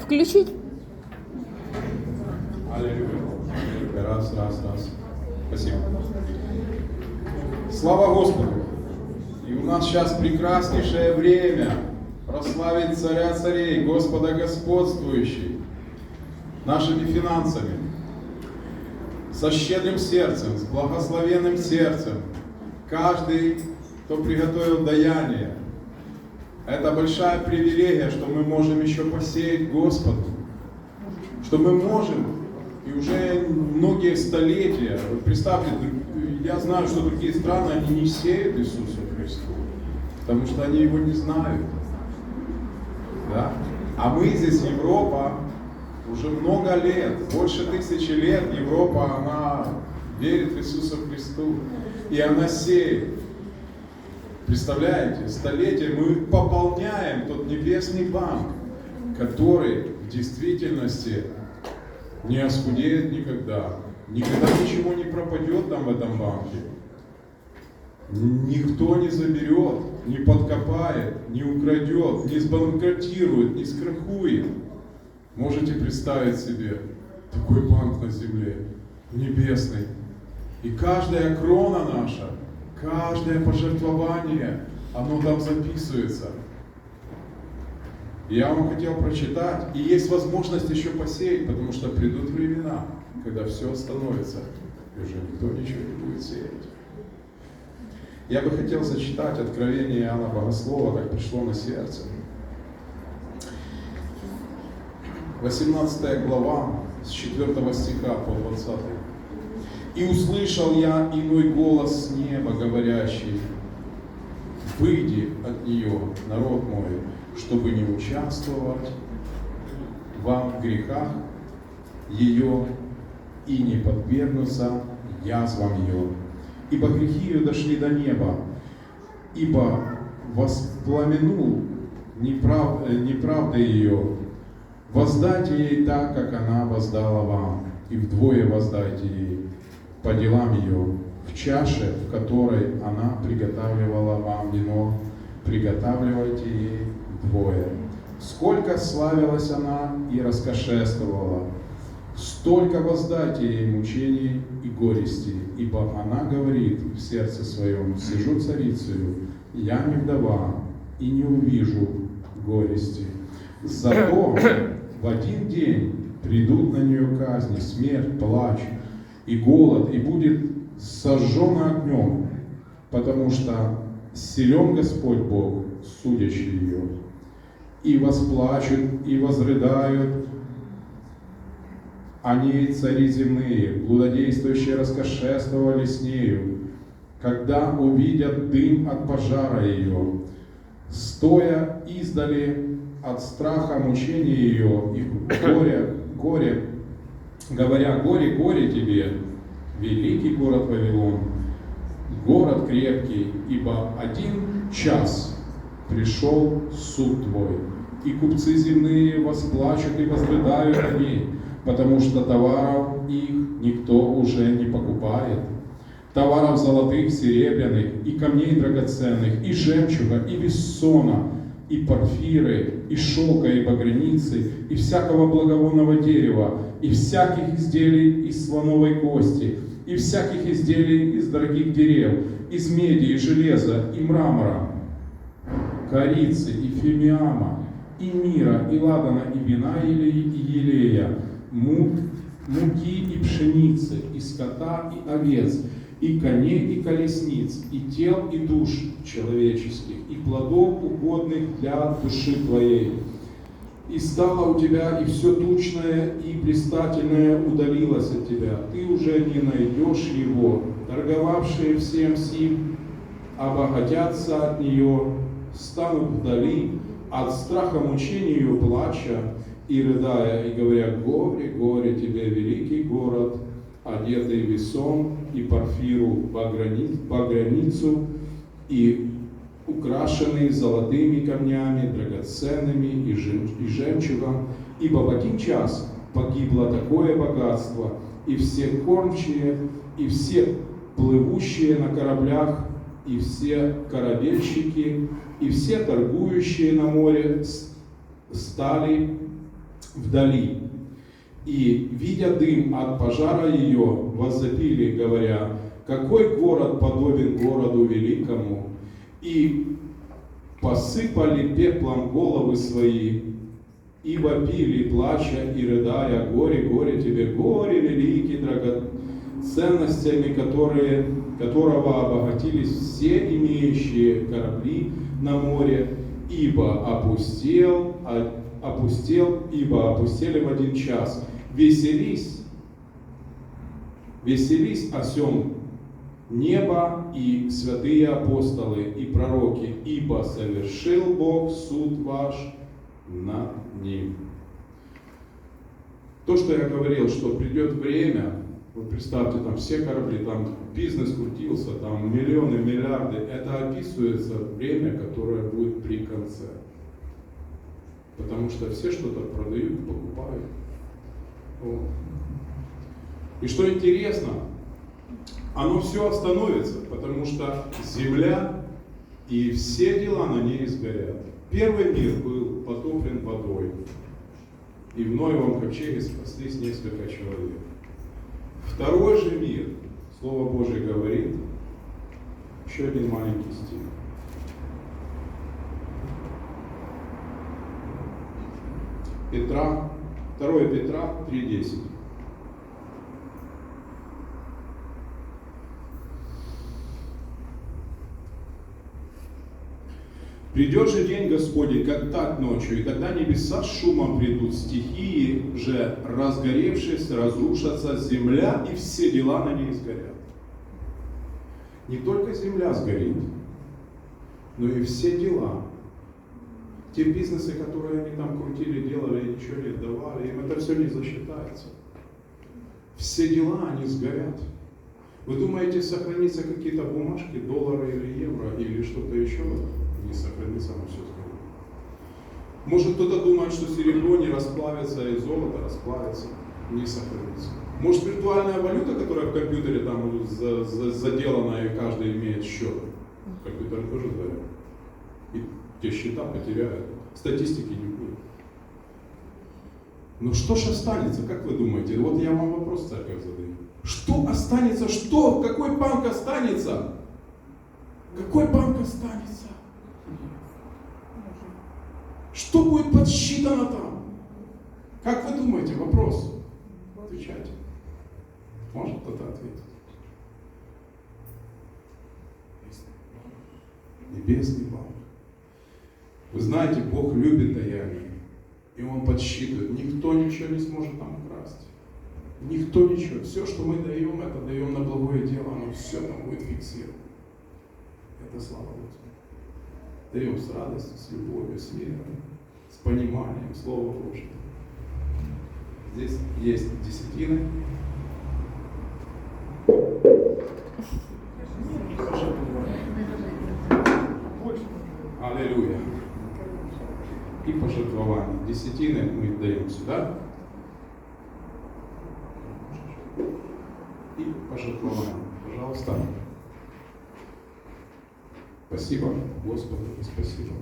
Включить? Аллилуйя. Раз, раз, раз. Спасибо. Слава Господу! И у нас сейчас прекраснейшее время прославить Царя Царей, Господа Господствующий, нашими финансами, со щедрым сердцем, с благословенным сердцем. Каждый, кто приготовил даяние, это большая привилегия, что мы можем еще посеять Господу, что мы можем и уже многие столетия, представьте, я знаю, что другие страны, они не сеют Иисусу Христу, потому что они его не знают. Да? А мы здесь, Европа, уже много лет, больше тысячи лет Европа, она верит в Иисуса Христу. И она сеет. Представляете, столетия мы пополняем тот небесный банк, который в действительности не оскудеет никогда. Никогда ничего не пропадет там в этом банке. Никто не заберет, не подкопает, не украдет, не сбанкротирует, не скрахует. Можете представить себе такой банк на земле, небесный. И каждая крона наша, каждое пожертвование, оно там записывается. Я вам хотел прочитать, и есть возможность еще посеять, потому что придут времена, когда все остановится, и уже никто ничего не будет сеять. Я бы хотел зачитать откровение Иоанна Богослова, как пришло на сердце. 18 глава, с 4 стиха по 20. «И услышал я иной голос с неба, говорящий, «Выйди от нее, народ мой, чтобы не участвовать вам в грехах ее и не подвергнуться язвам ее. Ибо грехи ее дошли до неба, ибо воспламенул неправ, э, неправды ее. Воздайте ей так, как она воздала вам, и вдвое воздайте ей по делам ее, в чаше, в которой она приготавливала вам вино, приготавливайте ей вдвое. Сколько славилась она и раскошествовала, столько воздайте ей мучений и горести, ибо она говорит в сердце своем, сижу царицею, я не вдова и не увижу горести. Зато в один день придут на нее казни, смерть, плач и голод, и будет сожжена огнем, потому что силен Господь Бог, судящий ее. И восплачут, и возрыдают они, цари земные, блудодействующие, раскошествовали с нею, когда увидят дым от пожара ее, стоя издали от страха мучения ее и горе, горе, говоря, горе, горе тебе, великий город Вавилон, город крепкий, ибо один час пришел суд твой, и купцы земные восплачут и возрыдают о ней, потому что товаров их никто уже не покупает. Товаров золотых, серебряных, и камней драгоценных, и жемчуга, и бессона, и порфиры, и шелка, и багряницы, и всякого благовонного дерева, и всяких изделий из слоновой кости, и всяких изделий из дорогих дерев, из меди и железа, и мрамора, корицы, и фимиама, и мира, и ладана, и вина, и елея, муки и пшеницы, и скота, и овец, и коней, и колесниц, и тел, и душ человеческих, и плодов угодных для души твоей. И стало у тебя, и все тучное, и блистательное удалилось от тебя. Ты уже не найдешь его. Торговавшие всем сим обогатятся от нее, станут вдали от страха мучения ее плача, и рыдая, и говоря, горе, горе тебе, великий город, одетый весом и парфиру по, по границу, и украшенный золотыми камнями, драгоценными и, жем, и жемчугом, ибо в один час погибло такое богатство, и все кормчие, и все плывущие на кораблях, и все корабельщики, и все торгующие на море стали вдали. И, видя дым от пожара ее, воззапили, говоря, какой город подобен городу великому? И посыпали пеплом головы свои, и вопили, плача и рыдая, горе, горе тебе, горе великий, драгоценностями, которые, которого обогатились все имеющие корабли на море, ибо опустел, а, опустел, ибо опустели в один час. Веселись, веселись о всем небо и святые апостолы и пророки, ибо совершил Бог суд ваш над ним. То, что я говорил, что придет время, вот представьте, там все корабли, там бизнес крутился, там миллионы, миллиарды, это описывается время, которое будет при конце. Потому что все что-то продают, покупают. Вот. И что интересно, оно все остановится, потому что земля и все дела на ней сгорят. Первый мир был потоплен водой, и в Ноевом ковчеге спаслись несколько человек. Второй же мир, Слово Божье говорит, еще один маленький стих. Петра, 2 Петра 3.10. Придет же день Господень, как так ночью, и тогда небеса с шумом придут, стихии же, разгоревшись, разрушатся, земля и все дела на ней сгорят. Не только земля сгорит, но и все дела. Те бизнесы, которые они там крутили, делали, ничего не давали, им это все не засчитается. Все дела, они сгорят. Вы думаете, сохранится какие-то бумажки, доллары или евро, или что-то еще? Не сохранится, оно все сгорит. Может кто-то думает, что серебро не расплавится и золото расплавится, не сохранится. Может виртуальная валюта, которая в компьютере там за, за, заделана и каждый имеет счет, компьютер тоже сгорит. И те счета потеряют, статистики не будет. Но что ж останется, как вы думаете? Вот я вам вопрос, церковь, задаю. Что останется? Что? Какой банк останется? Какой банк останется? Что будет подсчитано там? Как вы думаете? Вопрос. Отвечайте. Может кто-то ответить? Небесный банк. Вы знаете, Бог любит даяние. И Он подсчитывает. Никто ничего не сможет там украсть. Никто ничего. Все, что мы даем, это даем на благое дело. Оно все там будет фиксировано. Это слава Господу. Даем с радостью, с любовью, с миром, с пониманием Слова Божьего. Здесь есть десятины. Аллилуйя. И пожертвования. Десятины мы даем сюда. И пожертвования. Пожалуйста. Спасибо Господу спасибо.